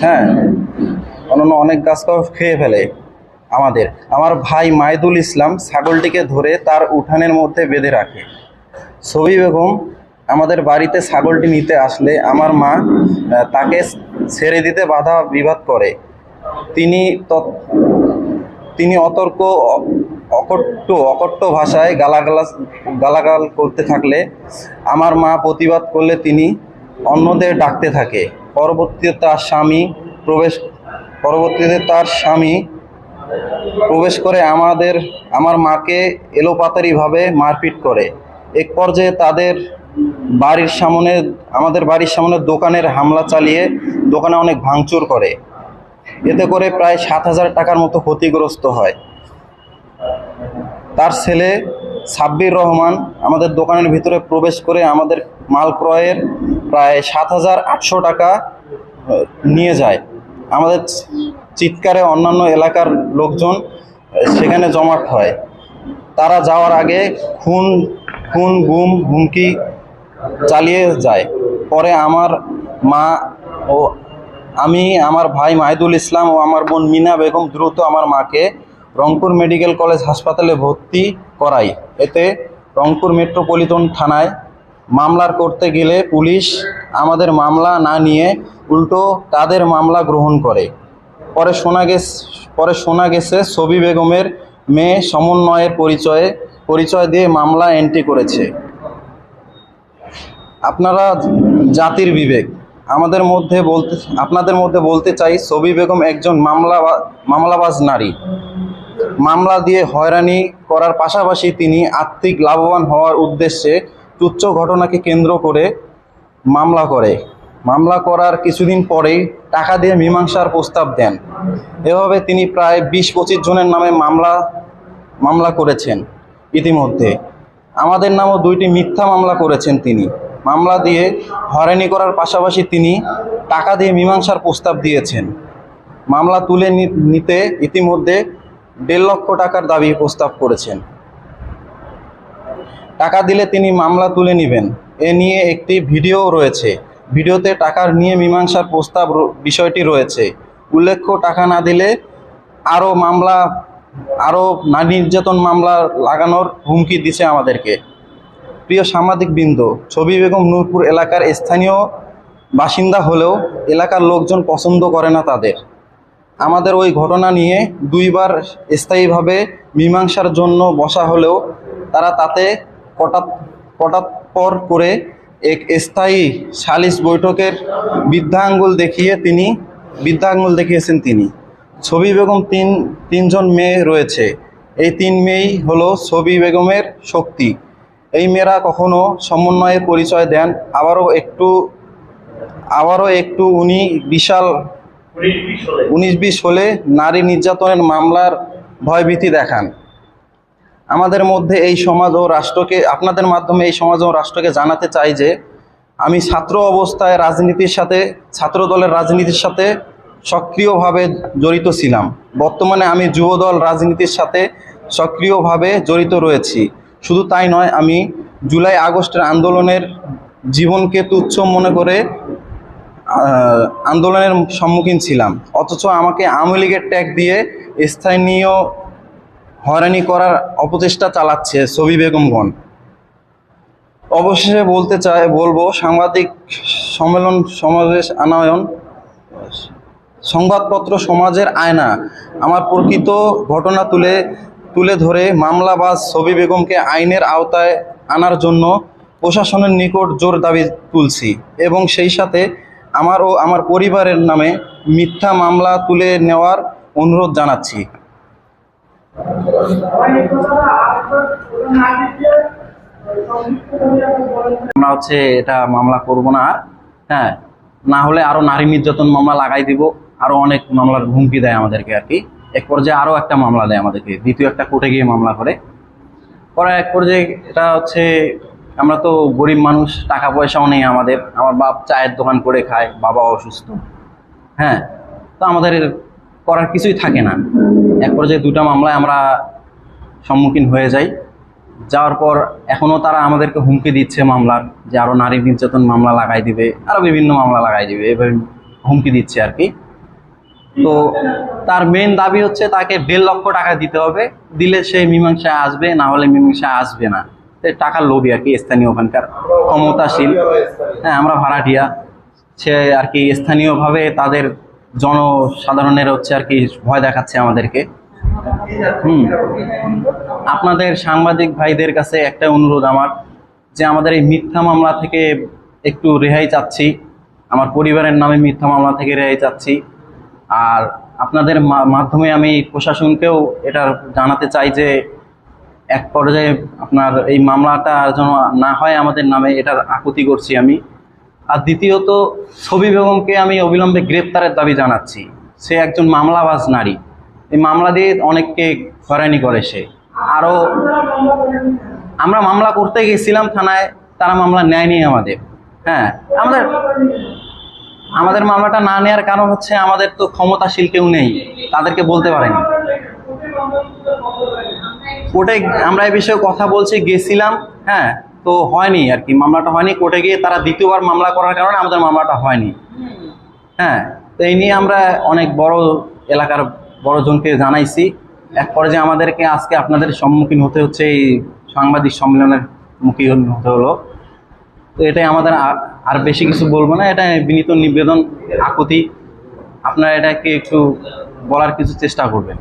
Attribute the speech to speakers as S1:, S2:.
S1: হ্যাঁ অন্যান্য অনেক গাছ খেয়ে ফেলে আমাদের। আমার ভাই মাইদুল ইসলাম ছাগলটিকে ধরে তার উঠানের মধ্যে বেঁধে রাখে। ছবি বেগম আমাদের বাড়িতে ছাগলটি নিতে আসলে আমার মা তাকে ছেড়ে দিতে বাধা বিবাদ করে। তিনি তিনি অতর্ক, অকট্ট অকট্ট ভাষায় গালাগালাজ গালাগাল করতে থাকলে আমার মা প্রতিবাদ করলে তিনি অন্যদের ডাকতে থাকে। পরবর্তীতে তার স্বামী প্রবেশ, পরবর্তীতে তার স্বামী প্রবেশ করে আমাদের, আমার মাকে এলোপাতারিভাবে মারপিট করে। এক পর্যায়ে তাদের বাড়ির সামনে, আমাদের বাড়ির সামনে দোকানের হামলা চালিয়ে দোকানে অনেক ভাঙচুর করে। এতে করে প্রায় সাত হাজার টাকার মতো ক্ষতিগ্রস্ত হয়। তার ছেলে সাব্বির রহমান আমাদের দোকানের ভিতরে প্রবেশ করে আমাদের মাল ক্রয়ের প্রায় সাত হাজার আটশো টাকা নিয়ে যায়। আমাদের চিৎকারে অন্যান্য এলাকার লোকজন সেখানে জমাট হয়। তারা যাওয়ার আগে খুন খুন, গুম, হুমকি চালিয়ে যায়। পরে আমার মা ও আমি, আমার ভাই মাহিদুল ইসলাম ও আমার বোন মিনা বেগম দ্রুত আমার মাকে রংপুর মেডিকেল কলেজ হাসপাতালে ভর্তি করাই। এতে রংপুর মেট্রোপলিটন থানায় মামলার করতে গেলে পুলিশ আমাদের মামলা না নিয়ে উল্টো তাদের মামলা গ্রহণ করে। পরে শোনা গেছে, পরে শোনা গেছে ছবি বেগমের মেয়ে সমন্বয়ের পরিচয়ে, পরিচয় দিয়ে মামলা এন্ট্রি করেছে। আপনারা জাতির বিবেক, আমাদের মধ্যে বলতে, আপনাদের মধ্যে বলতে চাই, সবি বেগম একজন মামলা, মামলাবাজ নারী। মামলা দিয়ে হয়রানি করার পাশাপাশি তিনি আর্থিক লাভবান হওয়ার উদ্দেশ্যে তুচ্ছ ঘটনাকে কেন্দ্র করে মামলা করে। মামলা করার কিছুদিন পরেই টাকা দিয়ে মীমাংসার প্রস্তাব দেন। এভাবে তিনি প্রায় বিশ পঁচিশ জনের নামে মামলা মামলা করেছেন ইতিমধ্যে। আমাদের নামও দুইটি মিথ্যা মামলা করেছেন তিনি। মামলা দিয়ে হয়রানি করার পাশাপাশি তিনি টাকা দিয়ে মীমাংসার প্রস্তাব দিয়েছেন। মামলা তুলে নিতে ইতিমধ্যে দেড় লক্ষ টাকার দাবি প্রস্তাব করেছেন। টাকা দিলে তিনি মামলা তুলে নেবেন। এ নিয়ে একটি ভিডিও রয়েছে। ভিডিওতে টাকার নিয়ে মীমাংসার প্রস্তাব বিষয়টি রয়েছে। উল্লেখ্য, টাকা না দিলে আরও মামলা, আরও নারী নির্যাতন মামলা লাগানোর হুমকি দিছে আমাদেরকে। প্রিয় সাংবাদিক বৃন্দ ছবি বেগম নূরপুর এলাকার স্থানীয় বাসিন্দা হলেও এলাকার লোকজন পছন্দ করে না তাদের। আমাদের ওই ঘটনা নিয়ে দুইবার স্থায়ীভাবে মীমাংসার জন্য বসা হলেও তারা তাতে কটাত কটাৎপর করে এক স্থায়ী সালিশ বৈঠকের বৃদ্ধাঙ্গুল দেখিয়ে তিনি বৃদ্ধাঙ্গুল দেখিয়েছেন তিনি। ছবি বেগম তিন, তিনজন মেয়ে রয়েছে। এই তিন মেয়েই হলো ছবি বেগমের শক্তি। এই মেয়েরা কখনো সমন্বয়ের পরিচয় দেন, আবারও একটু আবারও একটু উনি বিশাল উনিশ বিশ হলে নারী নির্যাতনের মামলার ভয়ভীতি দেখান। আমাদের মধ্যে এই সমাজ ও রাষ্ট্রকে, আপনাদের মাধ্যমে এই সমাজ ও রাষ্ট্রকে জানাতে চাই যে, আমি ছাত্র অবস্থায় রাজনীতির সাথে, ছাত্র দলের রাজনীতির সাথে সক্রিয়ভাবে জড়িত ছিলাম। বর্তমানে আমি যুবদল রাজনীতির সাথে সক্রিয়ভাবে জড়িত রয়েছি। শুধু তাই নয়, আমি জুলাই আগস্টের আন্দোলনের জীবনকে তুচ্ছ মনে করে আন্দোলনের সম্মুখীন ছিলাম। অথচ আমাকে আওয়ামী লীগের ট্যাগ দিয়ে স্থানীয় হয়রানি করার অপচেষ্টা চালাচ্ছে ছবি বেগমগণ। অবশেষে বলতে চাই, বলব, সাংবাদিক সম্মেলন সমাবেশ আনয়ন, সংবাদপত্র সমাজের আয়না, আমার প্রকৃত ঘটনা তুলে তুলে ধরে মামলাবাজ ছবি বেগমকে আইনের আওতায় আনার জন্য প্রশাসনের নিকট জোর দাবি তুলছি এবং সেই সাথে আমার ও আমার পরিবারের নামে মিথ্যা মামলা তুলে নেওয়ার অনুরোধ জানাচ্ছি। আমরা হচ্ছে এটা মামলা করব না আর হ্যাঁ। না হলে আরও নারী নির্যাতন মামলা লাগাই দিব, আরও অনেক মামলার হুমকি দেয় আমাদেরকে আর কি। এক পর্যায়ে আরও একটা মামলা দেয় আমাদেরকে, দ্বিতীয় একটা কোর্টে গিয়ে মামলা করে। পরে এক পর্যায়ে এটা হচ্ছে, আমরা তো গরিব মানুষ, টাকা পয়সাও নেই আমাদের, আমার বাপ চায়ের দোকান করে খায়, বাবা অসুস্থ। হ্যাঁ তো আমাদের করার কিছুই থাকে না। এক পর্যায়ে দুটো মামলায় আমরা সম্মুখীন হয়ে যাই। যাওয়ার পর এখনও তারা আমাদেরকে হুমকি দিচ্ছে মামলার, যে আরও নারী নির্যাতন মামলা লাগাই দিবে আরও বিভিন্ন মামলা লাগাই দিবে, এভাবে হুমকি দিচ্ছে আর কি। তো তার মেন দাবি হচ্ছে তাকে দেড় লক্ষ টাকা দিতে হবে। দিলে সে মীমাংসায় আসবে, না হলে মীমাংসায় আসবে না। টাকার লোভী আর কি স্থানীয় ওখানকার ক্ষমতাশীল। হ্যাঁ আমরা ভাড়াটিয়া। সে আর কি স্থানীয়ভাবে তাদের জনসাধারণের হচ্ছে আর কি ভয় দেখাচ্ছে আমাদেরকে। হুম। আপনাদের সাংবাদিক ভাইদের কাছে একটা অনুরোধ আমার, যে আমাদের এই মিথ্যা মামলা থেকে একটু রেহাই চাচ্ছি। আমার পরিবারের নামে মিথ্যা মামলা থেকে রেহাই চাচ্ছি। আর আপনাদের মাধ্যমে আমি প্রশাসনকেও এটা জানাতে চাই যে এক পর্যায়ে আপনার এই মামলাটা যেন না হয়, আমাদের নামে এটার আকুতি করছি আমি। আর দ্বিতীয়ত, ছবি বেগমকে আমি অবিলম্বে গ্রেপ্তারের দাবি জানাচ্ছি। সে একজন মামলাবাজ নারী। এই মামলা দিয়ে অনেককে হয়রানি করে সে। আরও আমরা মামলা করতে গেছিলাম থানায়, তারা মামলা নেয়নি আমাদের। হ্যাঁ আমাদের আমাদের মামলাটা না নেওয়ার কারণ হচ্ছে আমাদের তো ক্ষমতাশীল কেউ নেই, তাদেরকে বলতে পারেনি। কোর্টে আমরা এই বিষয়ে কথা বলছি, গেছিলাম হ্যাঁ তো হয়নি আর কি, মামলাটা হয়নি। কোর্টে গিয়ে তারা দ্বিতীয়বার মামলা করার কারণে আমাদের মামলাটা হয়নি। হ্যাঁ তো এই নিয়ে আমরা অনেক বড় এলাকার বড়জনকে জানাইছি। এক পর্যায়ে আমাদেরকে আজকে আপনাদের সম্মুখীন হতে হচ্ছে এই সাংবাদিক সম্মেলনের মুখী হতে হলো। তো এটাই আমাদের আর বেশি কিছু বলব না, এটা বিনীত নিবেদন, আকুতি। আপনারা এটাকে একটু বলার কিছু চেষ্টা করবেন।